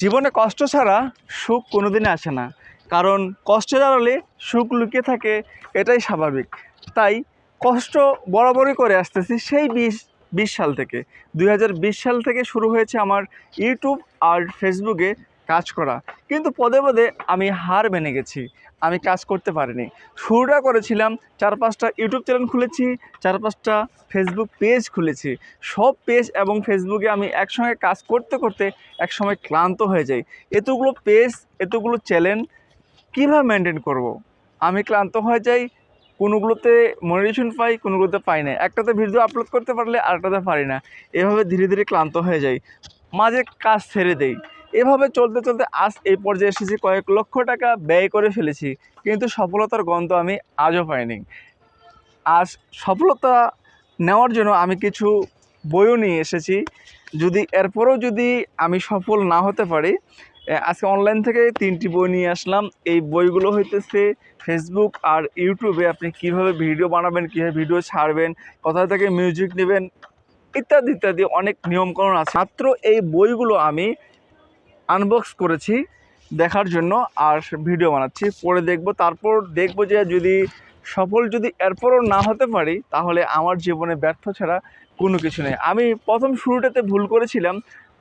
জীবনে কষ্ট ছাড়া সুখ কোনোদিনই আসে না। কারণ কষ্টের আড়ালে সুখ লুকিয়ে থাকে, এটাই স্বাভাবিক। তাই কষ্ট বরাবরই করে আসতেছি সেই বিশ বিশ সাল থেকে। দু হাজার বিশ সাল থেকে শুরু হয়েছে আমার ইউটিউব আর ফেসবুকে কাজ করা। কিন্তু পদে পদে আমি হার মেনে গেছি। আমি কাজ করতে পারিনি। শুরুটা করেছিলাম চার পাঁচটা ইউটিউব চ্যানেল খুলেছি চার পাঁচটা ফেসবুক পেজ খুলেছি। সব পেজ এবং ফেসবুকে আমি একসঙ্গে কাজ করতে করতে একসময় ক্লান্ত হয়ে যাই। এতগুলো পেজ এতগুলো চ্যানেল কীভাবে মেনটেন করব। আমি ক্লান্ত হয়ে যাই, কোনোগুলোতে মনিটেশন পাই, কোনোগুলোতে পাই না। একটাতে ভিডিও আপলোড করতে পারলে আরেকটাতে পারি না। এভাবে ধীরে ধীরে ক্লান্ত হয়ে যাই। মাঝে কাজ ছেড়ে দেই। এভাবে চলতে চলতে আজ এই পর্যায়ে এসেছি, কয়েক লক্ষ টাকা ব্যয় করে ফেলেছি, কিন্তু সফলতার গন্ধ আমি আজও পাইনি। আজ সফলতা নেওয়ার জন্য আমি কিছু বইও নিয়ে এসেছি, যদি এরপরেও যদি আমি সফল না হতে পারি আজকে অনলাইন থেকে তিনটি বই নিয়ে আসলাম। এই বইগুলো হইতেছে ফেসবুক আর ইউটিউবে আপনি কীভাবে ভিডিও বানাবেন, কীভাবে ভিডিও ছাড়বেন, কোথা থেকে মিউজিক নেবেন, ইত্যাদি ইত্যাদি অনেক নিয়মকানুন আছে। মাত্র এই বইগুলো আমি আনবক্স করেছি দেখার জন্য আর ভিডিও বানাচ্ছি। পরে দেখব, তারপর দেখব যে যদি সফল যদি এরপরও না হতে পারি, তাহলে আমার জীবনে ব্যর্থ ছাড়া কোনো কিছু নেই। আমি প্রথম শুরুটাতে ভুল করেছিলাম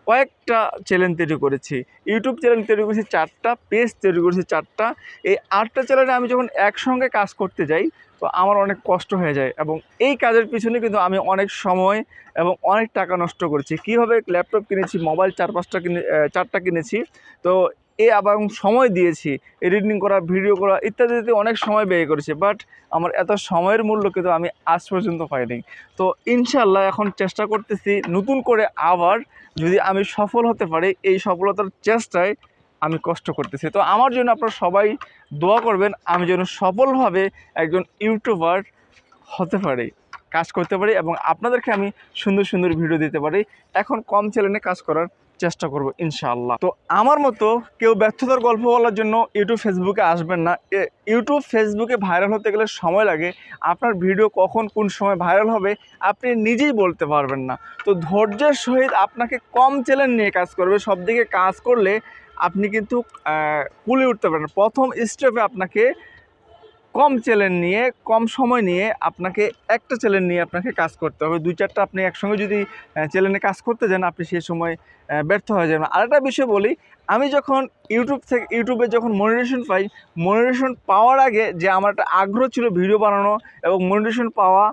কয়েকটা চ্যানেল তৈরি করেছি। ইউটিউব চ্যানেল তৈরি করেছি, চারটা পেজ তৈরি করেছি, চারটা। এই আটটা চ্যানেলে আমি যখন একসঙ্গে কাজ করতে যাই, তো আমার অনেক কষ্ট হয়ে যায় এবং এই কাজের পিছনে কিন্তু আমি অনেক সময় এবং অনেক টাকা নষ্ট করেছি। কীভাবে ল্যাপটপ কিনেছি মোবাইল চার পাঁচটা কিনে চারটা কিনেছি, তো এ আবার সময় দিয়েছি এডিটিং করা ভিডিও করা ইত্যাদিতে অনেক সময় ব্যয় করেছি বাট আমার এত সময়ের মূল্য কিন্তু আমি আজ পর্যন্ত পাইনি। তো ইনশাল্লাহ এখন চেষ্টা করতেছি নতুন করে আবার যদি আমি সফল হতে পারি, এই সফলতার চেষ্টায় আমি কষ্ট করতেছি। তো আমার জন্য আপনারা সবাই দোয়া করবেন, আমি যেন সফলভাবে একজন ইউটিউবার হতে পারি, কাজ করতে পারি এবং আপনাদেরকে আমি সুন্দর সুন্দর ভিডিও দিতে পারি। এখন কম চ্যানেলে কাজ করার চেষ্টা করব ইনশাআল্লাহ। তো আমার মতো কেউ ব্যর্থতার গল্প বলার জন্য ইউটিউব, ফেসবুকে আসবেন না। ইউটিউব, ফেসবুকে ভাইরাল হতে গেলে সময় লাগে। আপনার ভিডিও কখন কোন সময় ভাইরাল হবে, আপনি নিজেই বলতে পারবেন না। তো ধৈর্যের সহিত আপনাকে কম চ্যানেল নিয়ে কাজ করবে। সব দিকে কাজ করলে আপনি কিন্তু কুলে উঠতে পারেন প্রথম স্টেপে আপনাকে কম চ্যালেঞ্জ নিয়ে, কম সময় নিয়ে আপনাকে একটা চ্যালেঞ্জ নিয়ে আপনাকে কাজ করতে হবে। দুই চারটা আপনি একসঙ্গে যদি চ্যালেঞ্জে কাজ করতে যান, আপনি সেই সময় ব্যর্থ হয়ে যাবেন। আরেকটা বিষয় বলি, আমি যখন ইউটিউব থেকে ইউটিউবে যখন মনিটেশন পাই মনিটেশন পাওয়ার আগে যে আমার একটা আগ্রহ ছিল ভিডিও বানানো এবং মনিটেশন পাওয়া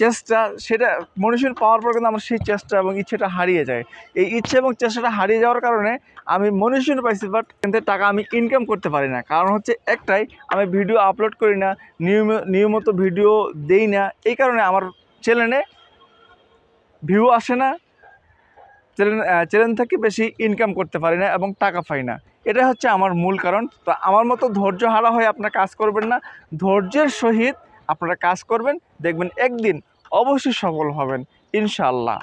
চেষ্টা, সেটা মনিটেশন পাওয়ার পর কিন্তু আমার সেই চেষ্টা এবং ইচ্ছেটা হারিয়ে যায়। এই ইচ্ছে এবং চেষ্টাটা হারিয়ে যাওয়ার কারণে আমি মনিটেশন পাইছি বাট কিন্তু টাকা আমি ইনকাম করতে পারি না। কারণ হচ্ছে একটাই, আমি ভিডিও আপলোড করি না, নিয়ম, নিয়মিত ভিডিও দেই না। এই কারণে আমার চ্যানেলে ভিউ আসে না চ্যানেল চ্যানেল থেকে বেশি ইনকাম করতে পারি না এবং টাকা পাই না। এটা হচ্ছে আমার মূল কারণ। তো আমার মতো ধৈর্য হারা হয়ে আপনার কাজ করবেন না। ধৈর্যের সহিত আপনারা কাজ করবেন দেখবেন একদিন অবশ্যই সফল হবেন ইনশাআল্লাহ।